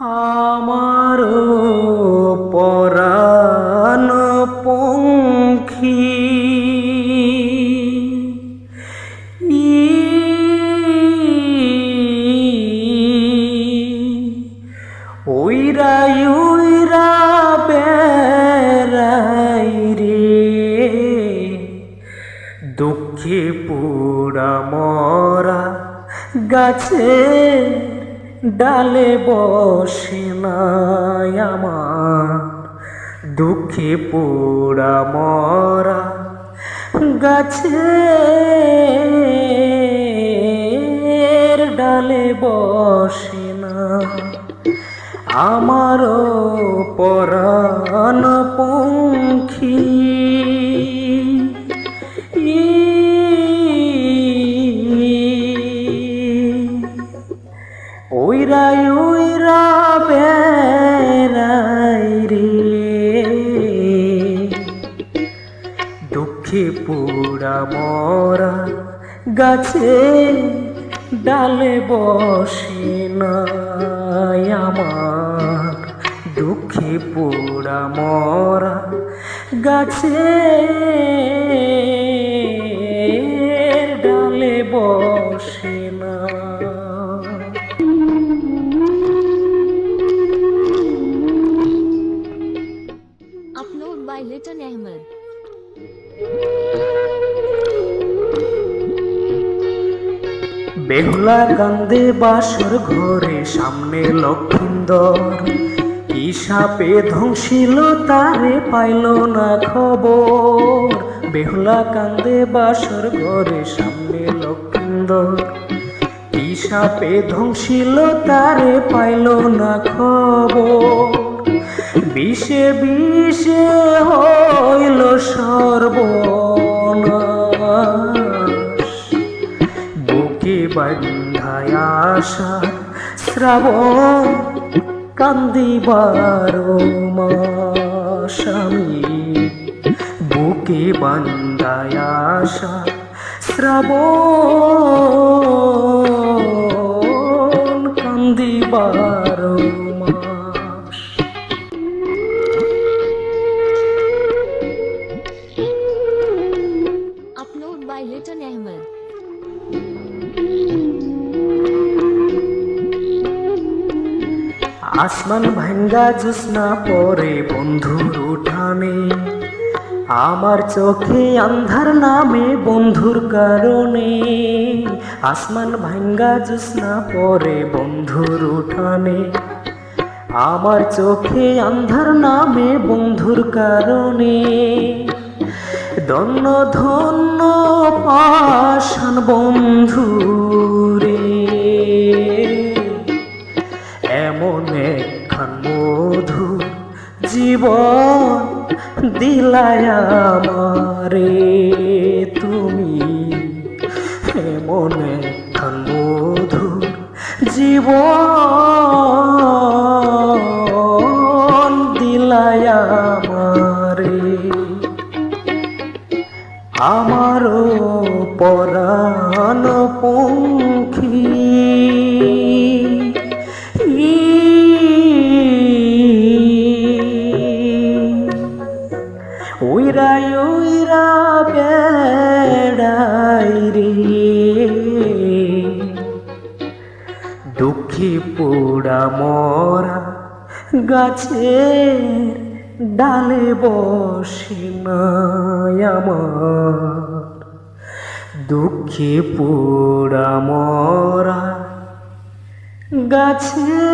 আমার পরাণ পঙ্খী বেড়াই রে। দুঃখে পুরা মরা গাছে ডালে বসে আমার দুঃখে পুরা মরা গাছে। ডালে বসে না আমারও পরাণ পঙ্খী। ওইরা ওইরা বেড়াই রে। দুঃখে পুরা মরা গাছে ডালে বসে নাই আমার। দুঃখে পুরা মরা গাছে By Ahmed. বেহুলা কান্দে বাসর ঘরে, সামনে লক্ষিন্দর। কি সাপে ধ্বংসিল তারে পাইল না খবর। বেহুলা কান্দে বাসর ঘরে, সামনে লক্ষিন্দর। কি সাপে ধ্বংসিল তারে পাইল না খবর। বিষে বিষে হইল সর্বনাশ। বুকে বান্ধায় আশা শ্রাবণ কান্দিবার মাসামি বুকে বান্ধায় আশা শ্রাবণ আসমান ভাঙ্গা জোৎস্না পরে বন্ধুর উঠানে। আমার চোখে আন্ধার নামে বন্ধুর কারণে। আসমান ভাঙ্গা জোৎস্না পরে বন্ধুর উঠানে। আমার চোখে আন্ধার নামে বন্ধুর কারণে। ধন্য ধন্য পাশান বন্ধু। এমন একখান মধু জীবন দিলায় আমারে তুমি। এমন একখান মধু জীবন দিলায় আমারে। আমারও পরাণ পঙ্খী উইরা উইরা বেড়াই রে দুঃখী পোড়া মরা গাছের ডালে বসে আমার দুঃখে পোড়া মরা গাছে